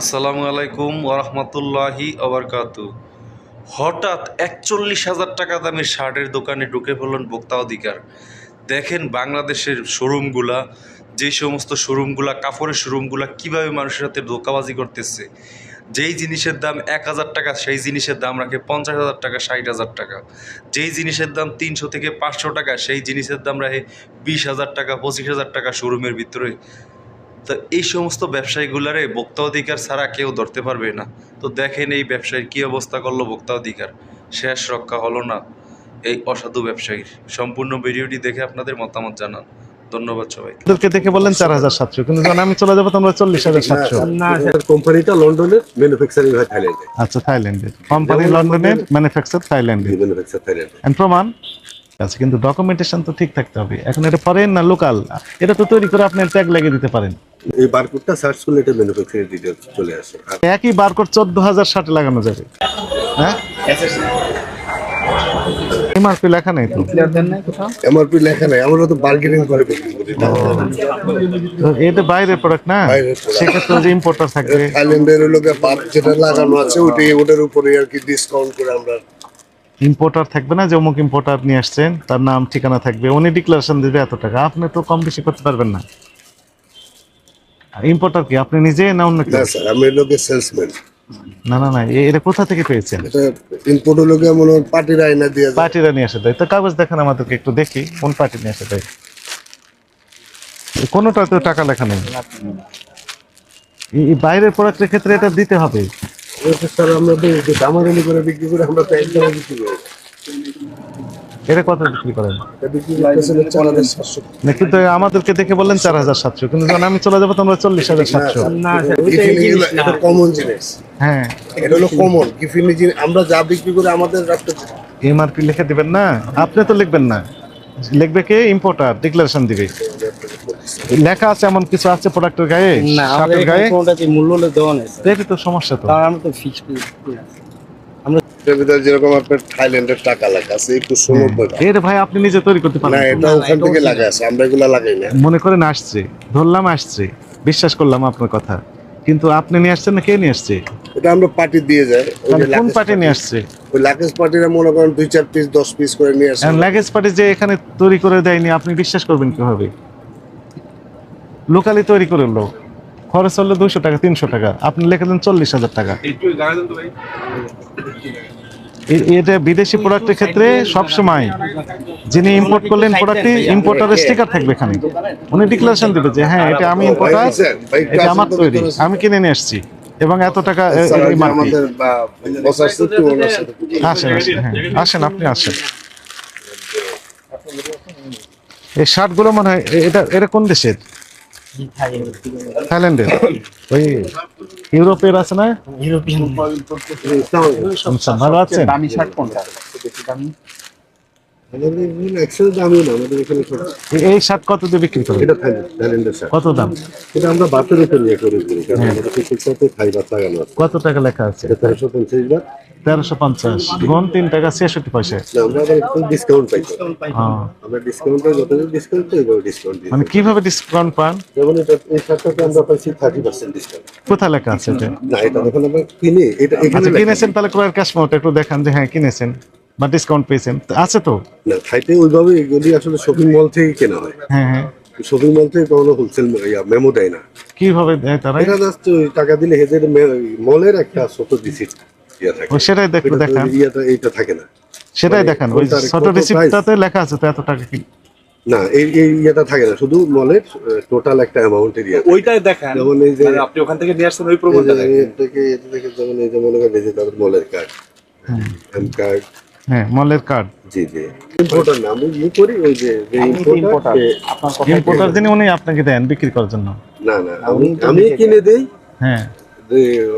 আসসালামু আলাইকুম ওরহমতুল্লাহি ওবরকাত হঠাৎ একচল্লিশ হাজার টাকা দামের শার্টের দোকানে ঢুকে পড়লেন ভোক্তা অধিকার। দেখেন বাংলাদেশের শোরুমগুলা, যে সমস্ত শোরুমগুলা কাপড়ের শোরুমগুলা কীভাবে মানুষের সাথে ধোকাবাজি করতেছে। যেই জিনিসের দাম এক হাজার টাকা, সেই জিনিসের দাম রাখে পঞ্চাশ হাজার টাকা, ষাট হাজার টাকা। যেই জিনিসের দাম তিনশো থেকে পাঁচশো টাকা, সেই জিনিসের দাম রাখে বিশ হাজার টাকা, পঁচিশ হাজার টাকা শোরুমের ভিতরে। তো এই সমস্ত ব্যবসায়ীগুলারে ভোক্তা অধিকার ছাড়া কেউ ধরতে পারবে না। তো দেখেন এই ব্যবসায়ীর কী অবস্থা করল ভোক্তা অধিকার শেষ রক্ষা হলো না এই অসাধু ব্যবসায়ীর। সম্পূর্ণ ভিডিওটি দেখে আপনাদের মতামত জানান। ধন্যবাদ সবাই দেখে বললেন চার হাজার সাতশো কিন্তু যখন আমি চলে যাব তোমরা চল্লিশ হাজার সাতশো। কোম্পানিটা লন্ডনের ম্যানুফ্যাকচারিং হয় থাইল্যান্ডে আচ্ছা কোম্পানি লন্ডনের ম্যানুফ্যাকচার থাইল্যান্ডে ম্যানুফ্যাকচার থাইল্যান্ডে প্রমাণ? আছে কিন্তু ডকুমেন্টেশন তো ঠিক থাকতে হবে। এখন এটা ফরেন না লোকাল এটা তো তৈরি করে আপনি ট্যাগ লাগিয়ে দিতে পারেন। এই বারকোডটা সার্চ করলে এটা ম্যানুফ্যাকচারিং ডিটেলস চলে আসে। আর একই বারকোড চোদ্দ হাজার ষাটে লাগানো যাবে। হ্যাঁ? এমআরপি লেখা নেই তো? এমআরপি লেখা নাই আমরা তো বার্গেনিং করে বিক্রি করি এটা বাইরের প্রোডাক্ট না। সেক্ষেত্রে যে ইম্পোর্টার থাকবে। থাইল্যান্ডের লোকে পাপ যেটা লাগানো আছে ওইটাই ওটার উপরে আর কি ডিসকাউন্ট করে আমরা ইম্পোর্টার থাকবে না যে অমুক ইম্পোর্টার নিয়ে আসছেন তার নাম ঠিকানা থাকবে উনি ডিক্লারেশন দেবে এত টাকা। আপনি তো কম বেশি করতে পারবেন না। ইম্পোর্টার কি? আপনি নিজে না অন্য কেউ? না স্যার আমি লোকে সেলসম্যান না না না এ- এটা কোথা থেকে পেয়েছেন? এটা ইনপুট লোকে মনে হয় পার্টির দিয়ে। পার্টিরা নিয়ে আসে দেয়। তো কাগজ দেখেন আমাদেরকে একটু দেখি কোন পার্টি নিয়ে আসে দেয়। কোনোটা তো টাকা লেখা নেই। বাইরের প্রোডাক্টের ক্ষেত্রে এটা দিতে হবে। স্যার আমরা তো যে করে বিক্রি করে আমরা তো একদম বিক্রি করি এটা কত বিক্রি করেন? এটা বিক্রি করতেছে হচ্ছে আমাদের সাতশো। না কিন্তু আমাদেরকে দেখে বললেন চার হাজার সাতশো কিন্তু যখন আমি চলে যাব তোমরা চল্লিশ হাজার সাতশো। এটা কমন জিনিস হ্যাঁ। এটা হলো কমন কিফিনি জিনিস আমরা যা বিক্রি করে আমাদের রাখতে এমআরপি লিখে দিবেন না আপনি তো লিখবেন না। লিখবে কে? ইম্পোর্টার ডিক্লারেশন দিবে। লেখা আছে এমন কিছু আছে প্রোডাক্টের গায়ে? না আমাদের শার্টের গায়ে? কোনটাতে মূল্য দেওয়া নেই। তো সমস্যা তো। আমরা তো ফিক্স ভিতরে যেরকম আপনার থাইল্যান্ডের টাকা লেখা আছে একটু এর ভাই আপনি নিজে তৈরি করতে না এটা ওখান থেকে লাগা আছে আমরা এগুলা লাগাই না। মনে করেন আসছে ধরলাম আসছে বিশ্বাস করলাম আপনার কথা। কিন্তু আপনি নিয়ে আসছেন না কে নিয়ে আসছে? এটা আমরা পার্টি দিয়ে যাই কোন পার্টি নিয়ে আসছে? ওই লাকেশ পার্টিরা মনে করেন দুই চার পিস দশ পিস করে নিয়ে আসে। লাগেজ পার্টি যে এখানে তৈরি করে দেয়নি আপনি বিশ্বাস করবেন কীভাবে? লোকালি তৈরি করে লো খরচ হলো দুশো টাকা তিনশো টাকা। আপনি লিখে দেন চল্লিশ হাজার টাকা। এটা বিদেশি প্রোডাক্টের ক্ষেত্রে সবসময় যিনি ইম্পোর্ট করলেন প্রোডাক্টটি ইম্পোর্টারের স্টিকার থাকবে এখানে। উনি ডিক্লারেশন দেবে যে হ্যাঁ এটা আমি ইম্পোর্টার এটা আমার তৈরি। আমি কিনে নিয়ে আসছি। এবং এত টাকা আসেন হ্যাঁ আসেন আপনি আসেন। এই শার্টগুলো মনে হয় এটা এটা কোন দেশের? থাইল্যান্ডের? ওই ইউরোপের আছে না? ইউরোপিয়ান। আচ্ছা, ভালো আছেন? দামি শার্ট কোনটা? দামি এই শার্ট কত দিয়ে বিক্রি করেন এটা থাইল্যান্ডের শার্ট কত দাম? এটা আমরা বাতের উপর নিয়ে করে কারণ আমাদের ফিক্সাতে থাই বাত লাগানো আছে কত টাকা লেখা আছে? তেরোশো পঞ্চাশ বার। তেরোশো পঞ্চাশ। গুণ তিন টাকা ছেষট্টি পয়সা। আমরা আবার একটু ডিসকাউন্ট পাই হ্যাঁ। আমরা ডিসকাউন্টে ডিসকাউন্ট দিই মানে কীভাবে ডিসকাউন্ট পান? যেমন এটা এই আমরা পাইছি থার্টি পার্সেন্ট ডিসকাউন্ট কোথায় লেখা আছে এটা? না এটা যখন আমরা কিনি এটা এখানে আচ্ছা কিনেছেন তাহলে ক্রয়ের মোট একটু দেখান যে হ্যাঁ কিনেছেন। বা ডিসকাউন্ট পেয়েছেন আছে তো? না থাইতে ওইভাবে এগুলি আসলে শপিং মল থেকে কেনা হয়। হ্যাঁ হ্যাঁ। শপিং মল থেকে কখনো হোলসেল মেমো দেয় না। কীভাবে দেয় তারা? এটা জাস্ট ওই টাকা দিলে হেদের মলের একটা ছোট রিসিট ইয়া থাকে। সেটাই এটা তো দেখান। ইয়েটা এইটা থাকে না। সেটাই মানে দেখান ওই ছোট রিসিপ্টটাতে লেখা আছে তো এত টাকা কি? না এই এই ইয়েটা থাকে না শুধু মলের টোটাল একটা অ্যামাউন্টের ইয়ে ওইটাই দেখান যেমন এই যে মানে আপনি ওখান থেকে নিয়ে আসছেন ওই এর থেকে এর থেকে যেমন এই যে মনে করেন যে তাদের মলের কার্ড এম কার্ড হ্যাঁ মলের কার্ড জি জি। ইম্পোর্টার না আমি ইয়ে করি ওই যে যে ইম্পোর্টার আপনার ইম্পোর্টার যিনি উনি আপনাকে দেন বিক্রি করার জন্য। না না আমি আমি কিনে দেই। হ্যাঁ।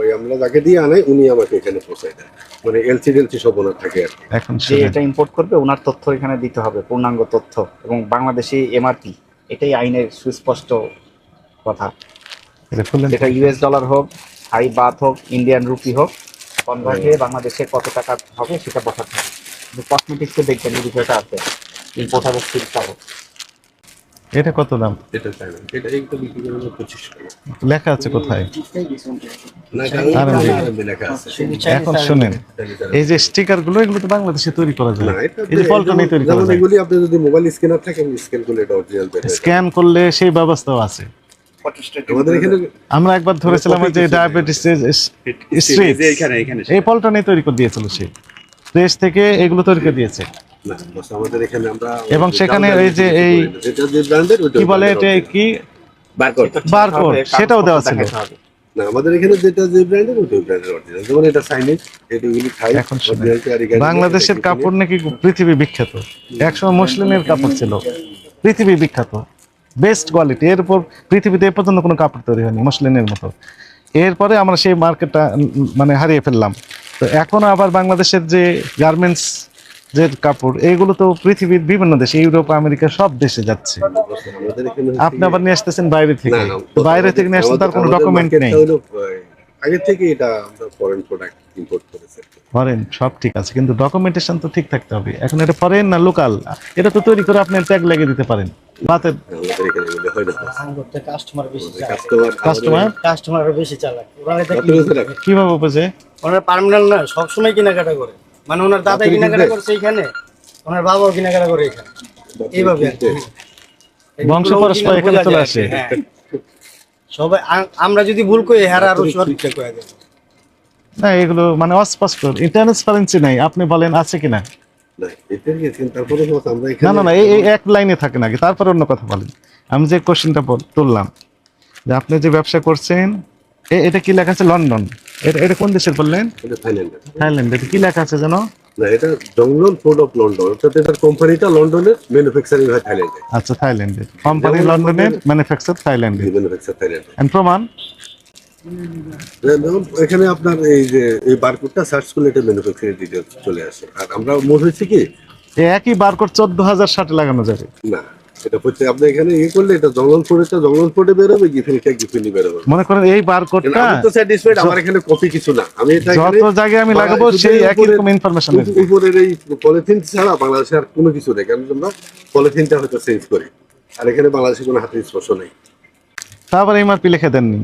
ওই আমরা যাকে দিয়ে আনাই উনি আমাকে এখানে পৌঁছায় দেয়। মানে এলসি ডেলসি সব ওনার থাকে আর এখন যে এটা ইম্পোর্ট করবে ওনার তথ্য এখানে দিতে হবে পূর্ণাঙ্গ তথ্য এবং বাংলাদেশি এমআরপি এটাই আইনের সুস্পষ্ট কথা। এটা ইউএস ডলার হোক থাই বাথ হোক ইন্ডিয়ান রুপি হোক কনভার্টে বাংলাদেশে কত টাকা হবে সেটা বসাতে হবে কিন্তু কসমেটিক্সে দেখবেন এই বিষয়টা আছে। হোক এটা কত দাম? এটা চাই না এটা পঁচিশ টাকা। লেখা আছে কোথায়? এখন শুনেন এই যে স্টিকারগুলো এগুলো তো বাংলাদেশে তৈরি করা যায়। এই যে পল্টনে তৈরি করা যায়। এগুলি আপনি যদি মোবাইল স্ক্যানার থাকে স্ক্যান করলে এটা অরিজিনাল বের যাবে। স্ক্যান করলে সেই ব্যবস্থাও আছে। আমরা একবার ধরেছিলাম যে ডায়াবেটিস স্ট্রিট এখানে। এখানে এই পল্টনে তৈরি করে দিয়েছিল সে। দেশ থেকে এগুলো তৈরি করে দিয়েছে। না বস, আমাদের এখানে আমরা এবং সেখানে এই যে এই- কি বলে এটা কি? বারকোড বারকোড সেটাও দেওয়া ছিল। না আমাদের এখানে যেটা যে ব্র্যান্ডের ওইটা ব্র্যান্ডের অরিজিনাল যেমন এটা চাইনিজ এটা এগুলি থাই এখন শুনুন। original কারিগরি, বাংলাদেশের কাপড় নাকি পৃথিবী বিখ্যাত। একসময় মুসলিমের কাপড় ছিল। পৃথিবী বিখ্যাত। বেস্ট কোয়ালিটি এর উপর পৃথিবীতে এ পর্যন্ত কোনো কাপড় তৈরি হয়নি মুসলিমের মতো। এরপরে আমরা সেই মার্কেটটা মানে হারিয়ে ফেললাম। তো এখন আবার বাংলাদেশের যে গার্মেন্টস যে কাপড় এইগুলো তো পৃথিবীর বিভিন্ন দেশে ইউরোপ আমেরিকা সব দেশে যাচ্ছে। আপনি আবার নিয়ে আসতেছেন বাইরে থেকে? বাইরে থেকে নিয়ে আসতে তার কোনো ডকুমেন্ট নেই। আগে থেকে এটা আমরা ফরেন প্রোডাক্ট ইম্পোর্ট করেছি। ফরেন সব ঠিক আছে কিন্তু ডকুমেন্টেশন তো ঠিক থাকতে হবে। এখন এটা ফরেন না লোকাল এটা তো তৈরি করে আপনি ট্যাগ লাগিয়ে দিতে পারেন। রাতে আমাদের এখানে এগুলো হয় না কাস্টমার বেশি কাস্টমার কাস্টমার কাস্টমার বেশি চালাক। ওরা এটা কীভাবে বুঝে ওনার পার্মানেন্ট না সবসময় কেনাকাটা করে। মানে ওনার দাদা কেনাকাটা করছে এখানে ওনার বাবাও কেনাকাটা করে এখানে। এইভাবে বংশ পরস্পর এখানে চলে আসে। হ্যাঁ। সবাই আমরা যদি ভুল করি হ্যাঁ আরও সঠিকটা করে দেবো। না এগুলো মানে অস্পষ্ট। ট্রান্সপারেন্সি নাই। আপনি বলেন আছে কিনা? না, না না এই এক লাইনে থাকে নাকি তারপরে অন্য কথা বলেন। আমি যে কোশ্চেনটা তুললাম যে আপনি যে ব্যবসা করছেন এটা কি লেখা আছে লন্ডন? এটা এটা কোন দেশের বললেন। থাইল্যান্ড এটা কি লেখা আছে জানো না এটা জঙ্গল ফুড অফ লন্ডন অর্থাৎ এটার কোম্পানিটা লন্ডনের ম্যানুফ্যাকচারিং হয় থাইল্যান্ডে। আচ্ছা থাইল্যান্ডের। কোম্পানি লন্ডনের ম্যানুফ্যাকচার থাইল্যান্ডে ম্যানুফ্যাকচার থাইল্যান্ডে এন্ড প্রমাণ? এখানে আপনার এই যে এই বারকোডটা সার্চ করলে এটা ম্যানুফ্যাকচারিং ডিটেলস চলে আসে। আর আমরা মনে হচ্ছে কি এই একই বারকোড চোদ্দ হাজার ষাটে লাগানো যাবে। না এটা হচ্ছে আপনি এখানে ইয়ে করলে এটা জঙ্গল জঙ্গল ফুডে বেরোবে গিফিনিটা গিফিনি বেরোবে। মনে করেন এই বারকোডটা আমি তো স্যাটিসফাইড আমার এখানে কপি কিছু না। আমি এটা যত জায়গায় আমি লাগাবো সেই একই রকম ইনফরমেশন উপরের এই পলিথিন ছাড়া বাংলাদেশে আর কোনো কিছু নেই কারণ আমরা পলিথিনটা হয়তো চেঞ্জ করি। আর এখানে বাংলাদেশে কোনো হাতে স্পর্শ নেই। তারপর এমআরপি লিখে দেননি।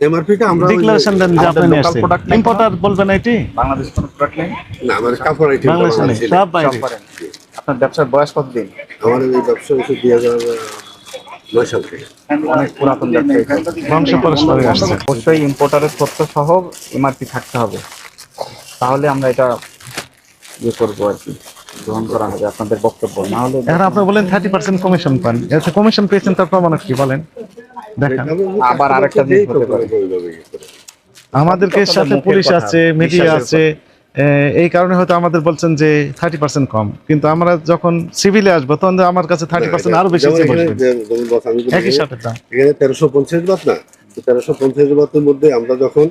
এমআরপিটা আমরা ডিক্লারেশন দেন যে আপনি নিয়ে আসছেন ইম্পোর্টার বলবেন এটি? বাংলাদেশ কোনো প্রোডাক্ট নেই না আমার কাপড় আইটেম বাংলাদেশে নেই সব বাইরে আপনার ব্যবসার বয়স কতদিন আমার এই ব্যবসা হচ্ছে দুই হাজার নয় সাল থেকে। অনেক পুরাতন ব্যবসা এটা। বংশ পরস্পরে আসছে। অবশ্যই ইম্পোর্টারের তথ্য সহ এমআরপি থাকতে হবে। তাহলে আমরা এটা ইয়ে করব আর কি। গ্রহণ করা হবে আপনাদের বক্তব্য। না হলে এখন আপনি বলেন থার্টি পার্সেন্ট কমিশন পান। এতে কমিশন পেয়েছেন তার প্রমাণ কি বলেন? দেখান। আবার আরেকটা জিনিস হতে পারে। ওইভাবে করে। আমাদেরকে সাথে পুলিশ আছে মিডিয়া আছে এই কারণে হয়তো আমাদের বলছেন যে থার্টি পার্সেন্ট কম। কিন্তু আমরা যখন সিভিলে আসব তখন আমার কাছে থার্টি পার্সেন্ট আরও বেশি একই সাথে এখানে তেরোশো পঞ্চাশ বাত না তেরোশো পঞ্চাশ বাতের মধ্যে আমরা যখন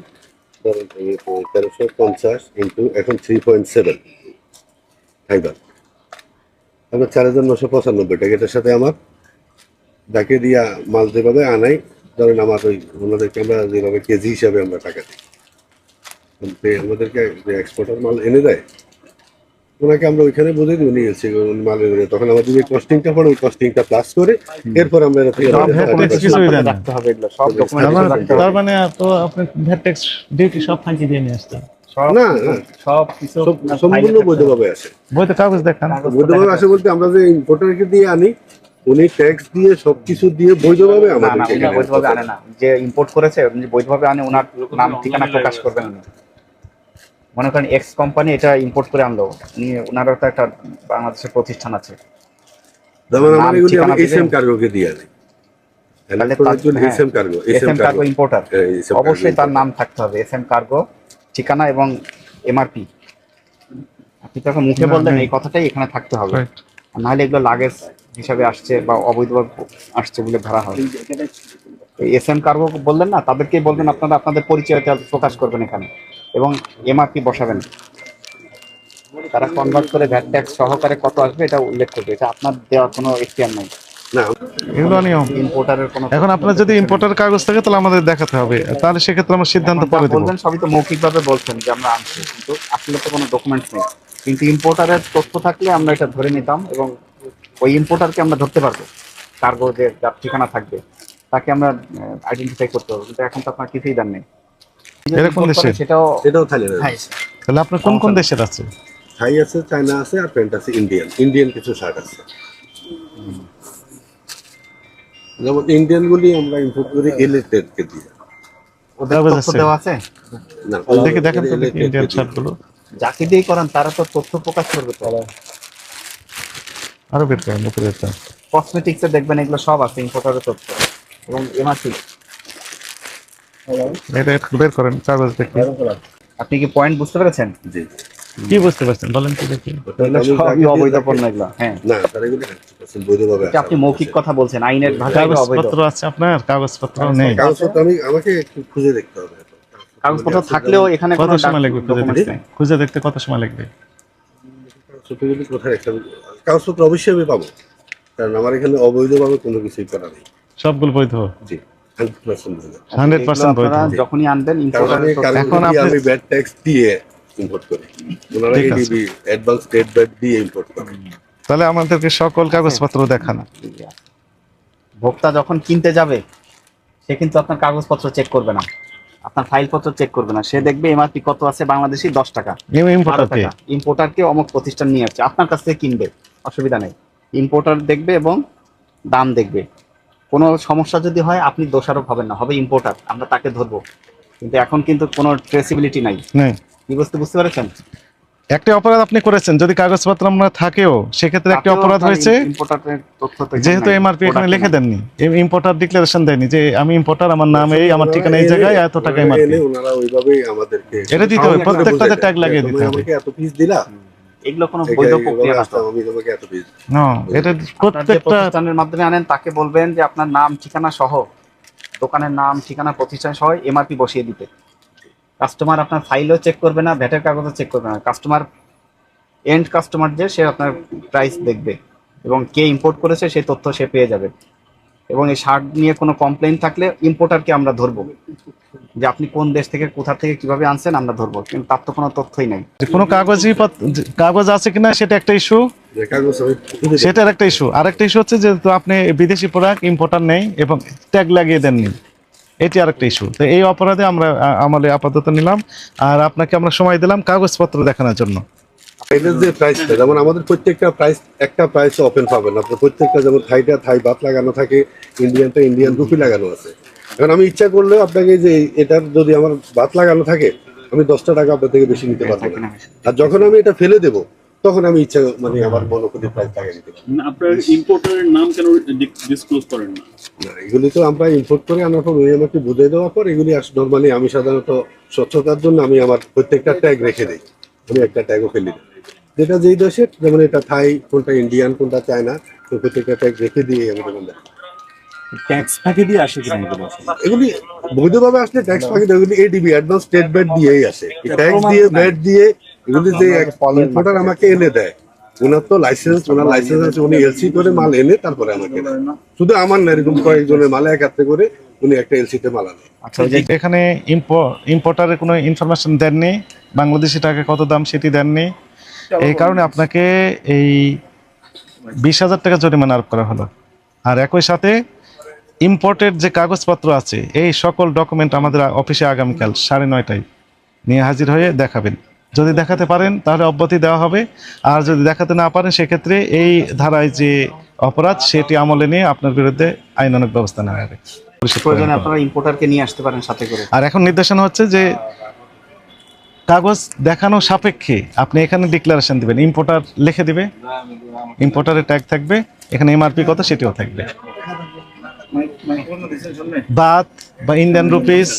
তেরোশো পঞ্চাশ ইন্টু এখন থ্রি পয়েন্ট সেভেন ফাইবার আমরা চার হাজার নশো পঁচানব্বই টাকা। এটার সাথে আমার যাকে দিয়া মাল যেভাবে আনাই ধরেন আমার ওই ওনাদেরকে আমরা যেভাবে কেজি হিসাবে আমরা টাকা দিই। আমাদেরকে যে এক্সপোর্টার মাল এনে দেয় ওনাকে আমরা ওইখানে বুঝে দিই উনি এসে মালের উপরে। তখন আমাদের যে কস্টিংটা পড়ে ওই কস্টিংটা প্লাস করে এরপর আমরা এটা থেকে তার মানে- রাখতে হবে। তার মানে তো আপনি ভ্যাট ট্যাক্স ডিউটি সব ফাঁকি দিয়ে নিয়ে আসতেন সব না, না। সব কিছু সম্পূর্ণ বৈধভাবে আসে বইতে কাগজ দেখান। বৈধভাবে আসে বলতে আমরা যে ইম্পোর্টারকে দিয়ে আনি উনি ট্যাক্স দিয়ে সবকিছু দিয়ে বৈধভাবে না না উনি বৈধভাবে আনে না। যে ইম্পোর্ট করেছে উনি বৈধভাবে আনে ওনার নাম ঠিকানা প্রকাশ করবেন উনি মনে করেন এক্স কোম্পানি এটা ইম্পোর্ট করে আনলো। উনি ওনারও তো একটা বাংলাদেশের প্রতিষ্ঠান আছে। যেমন নাম, আমার এগুলি আমি এসএম কার্গোকে দিয়ে আনি। হ্যাঁ। SM cargo S SM M cargo importer হ্যাঁ, অবশ্যই তার নাম থাকতে হবে এস এম কার্গো ঠিকানা এবং এমআরপি আপনি তখন মুখে বললেন এই কথাটাই এখানে থাকতে হবে। নাহলে এগুলো লাগেজ হিসাবে আসছে বা অবৈধভাবে আসছে বলে ধরা হয়। এস এম কার্গো বললেন না তাদেরকেই বলবেন আপনারা আপনাদের পরিচয়টা প্রকাশ করবেন এখানে। এবং এমআরপি বসাবেন। তারা কনভার্ট করে ভ্যাট ট্যাক্স সহকারে কত আসবে এটা উল্লেখ করবে। এটা আপনার দেওয়ার কোনো এখতিয়ার নাই। না। এগুলো নিয়ম। ইম্পোর্টারের এখন আপনার যদি ইম্পোর্টার কাগজ থাকে তাহলে আমাদের দেখাতে হবে। তাহলে সেক্ষেত্রে আমরা সিদ্ধান্ত এখন যা পরে বলবেন সবই তো মৌখিকভাবে বলছেন যে আমরা আনছি কিন্তু আসলে তো কোনো ডকুমেন্টস নেই। কিন্তু ইম্পোর্টারের তথ্য থাকলে আমরা এটা ধরে নিতাম এবং ওই ইম্পোর্টারকে আমরা ধরতে পারব। কার্গো যে যার ঠিকানা থাকবে তাকে আমরা আইডেন্টিফাই করতে হবে কিন্তু এখন তো আপনার কিছুই দেন নেই। সেটাও এটাও থাইল্যান্ড তাহলে আপনার কোন কোন দেশের আছে? থাই আছে চায়না আছে আর প্যান্ট আছে ইন্ডিয়ান। ইন্ডিয়ান কিছু শার্ট আছে। যেমন ইন্ডিয়ান গুলি আমরা ইম্পোর্ট করি দিয়ে। ওদের তথ্য দেওয়া আছে? না দেখে দেখেন তো ইন্ডিয়ান শার্টগুলো যাকে দিয়েই করান তারা তো তথ্য প্রকাশ করবে তো। আরও বের করেন উপরে এটা কসমেটিক্সে দেখবেন এগুলো সব আছে ইম্পোর্টারের তথ্য। এবং এমআরপি এটা একটু বের করেন কাগজ দেখি। আপনি কি পয়েন্ট বুঝতে পেরেছেন? জি। কি বুঝতে পারছেন? বলেন কি দেখি। সবই যাকে অবৈধ পণ্য এগুলো হ্যাঁ। না তারা এগুলো 100% বৈধভাবে এটা আপনি মৌখিক কথা বলছেন আইনের ভাষায় কাগজপত্র আছে আপনার? কাগজপত্র নেই। কাগজপত্র আমি আমাকে একটু খুঁজে দেখতে হবে। কাগজপত্র থাকলেও এখানে কত সময় লাগবে খুঁজে দেখতে? খুঁজে দেখতে কত সময় লাগবে? কোথায় একটা কাগজপত্র অবশ্যই আমি পাবো। কারণ আমার এখানে অবৈধভাবে কোনো কিছুই করা নেই। সবগুলো বৈধ? জি হান্ড্রেড পার্সেন্ট বৈধ। যখনই আনবেন এখন আমি ব্যাড ট্যাক্স দিয়ে ইম্পোর্ট করি। ওনারা এডিবি অ্যাডভান্স ব্যাড দিয়ে ইম্পোর্ট করে। তাহলে আমাদেরকে সকল কাগজপত্র দেখানো। ভোক্তা যখন কিনতে যাবে সে কিন্তু আপনার কাগজপত্র চেক করবে না। আপনার ফাইলপত্র চেক করবে না। সে দেখবে এমআরপি কত আছে বাংলাদেশি? দশ টাকা। ইম্পোর্টারকে অমুক প্রতিষ্ঠান নিয়ে আসছে। আপনার কাছ থেকে কিনবে। অসুবিধা নেই। ইম্পোর্টার দেখবে এবং দাম দেখবে। কোনো সমস্যা যদি হয় আপনি দোষারোপ হবেন না। হবে ইম্পোর্টার আমরা তাকে ধরবো। কিন্তু এখন কিন্তু কোনো ট্রেসিবিলিটি নাই। নেই। কি বুঝতে বুঝতে পেরেছেন? একটা অপরাধ আপনি করেছেন যদি কাগজপত্র আমরা থাকেও সেক্ষেত্রে একটা অপরাধ হয়েছে এখানে যেহেতু এমআরপি এখানে লিখে দেননি। ইম্পোর্টার ডিক্লারেশন দেয়নি যে আমি ইম্পোর্টার আমার নাম এই আমার ঠিকানা এই জায়গায় এত টাকা এমআরপি ওনারা ওইভাবেই আমাদেরকে এটা দিতে হবে, প্রত্যেকটাতে বুঝাই লাগিয়ে দিতে হবে। এত পিস দিলা? এগুলো কোনো বৈধ প্রক্রিয়া না এটা প্রত্যেকটা মাধ্যমে আনেন তাকে বলবেন যে আপনার নাম ঠিকানা সহ দোকানের নাম ঠিকানা প্রতিষ্ঠান সহ এমআরপি বসিয়ে দিতে। কাস্টমার আপনার ফাইলও চেক করবে না ভ্যাটের কাগজও চেক করবে না। কাস্টমার এন্ড কাস্টমার যে সে আপনার প্রাইস দেখবে এবং কে ইম্পোর্ট করেছে সেই তথ্য সে পেয়ে যাবে। এবং এই শার্ট নিয়ে কোনো কমপ্লেন থাকলে ইম্পোর্টারকে আমরা ধরবো যে আপনি কোন দেশ থেকে কোথা থেকে কীভাবে আনছেন আমরা ধরবো। কিন্তু তার তো কোনো তথ্যই নাই। যে কোনো কাগজই কাগজ আছে কিনা সেটা একটা ইস্যু। সেটার একটা ইস্যু আর একটা ইস্যু হচ্ছে যে আপনি বিদেশি প্রোডাক্ট ইম্পোর্টার নেই এবং ট্যাগ লাগিয়ে দেননি। এটি আরেকটা ইস্যু তো এই অপরাধে আমরা আমলে আপাতত নিলাম। আর আপনাকে আমরা সময় দিলাম কাগজপত্র দেখানোর জন্য। এটার যে প্রাইসটা যেমন আমাদের প্রত্যেকটা প্রাইস একটা প্রাইস ওপেন পাবেন আপনার প্রত্যেকটা যেমন থাইটা থাই বাত লাগানো থাকে ইন্ডিয়ানটা ইন্ডিয়ান রুপি লাগানো আছে। এখন আমি ইচ্ছা করলেও আপনাকে যে এটার যদি আমার বাত লাগানো থাকে আমি দশটা টাকা আপনার থেকে বেশি নিতে পারব না আর যখন আমি এটা ফেলে দেবো তখন আমি ইচ্ছা মানে আমার প্রাইস লাগিয়ে নিতে পারব। আপনার ইম্পোর্টারের নাম কেন ডিসক্লোজ করেন না? না এগুলি তো আমরা ইম্পোর্ট করে আনার পর ওই আমাকে বুঝিয়ে দেওয়ার পর এগুলি নর্মালি আমি সাধারণত স্বচ্ছতার জন্য আমি আমার প্রত্যেকটা ট্যাগ রেখে দিই। আমি একটা ট্যাগও ফেলি। দিই যেটা যেই দেশের যেমন এটা থাই কোনটা ইন্ডিয়ান কোনটা চায়না তো প্রত্যেকটা ট্যাগ রেখে দিয়ে আমি তখন। ট্যাক্স ফাঁকি দিয়ে আসে এগুলি বৈধভাবে আসলে ট্যাক্স পাখি এগুলি এডিবি অ্যাডভান্স স্টেট ব্যাট দিয়েই আসে। ট্যাক্স দিয়ে ব্যাট দিয়ে এগুলি যে ইম্পোর্টার আমাকে এনে দেয় ওনার তো লাইসেন্স ওনার লাইসেন্স আছে উনি এলসি করে মাল এনে তারপরে আমাকে দেয়। শুধু আমার না এরকম কয়েকজনের মালে করে উনি একটা এলসিতে মাল আনে। আচ্ছা এখানে ইম্পোর্টারের কোনো ইনফরমেশন দেননি? বাংলাদেশি টাকা কত দাম সেটি দেননি? এই কারণে আপনাকে এই বিশ হাজার টাকা জরিমানা আরোপ করা হলো। আর একই সাথে ইম্পোর্টেড যে কাগজপত্র আছে এই সকল ডকুমেন্ট আমাদের অফিসে আগামীকাল সাড়ে নয়টায় নিয়ে হাজির হয়ে দেখাবেন। যদি দেখাতে পারেন তাহলে অব্যাহতি দেওয়া হবে। আর যদি দেখাতে না পারেন সেক্ষেত্রে এই ধারায় যে অপরাধ সেটি আমলে নিয়ে আপনার বিরুদ্ধে আইনানুগ ব্যবস্থা নেওয়া হবে। প্রয়োজনে আপনারা ইম্পোর্টারকে নিয়ে আসতে পারেন সাথে করে। আর এখন নির্দেশনা হচ্ছে যে কাগজ দেখানো সাপেক্ষে আপনি এখানে ডিক্লারেশন দিবেন। ইম্পোর্টার লিখে দিবে। ইম্পোর্টারের ট্যাগ থাকবে। এখানে এমআরপি কত সেটিও থাকবে। বাত বা ইন্ডিয়ান রুপিস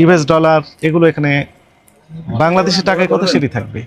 ইউএস ডলার এগুলো এখানে বাংলাদেশি টাকায় কত সিঁড়ি থাকবে?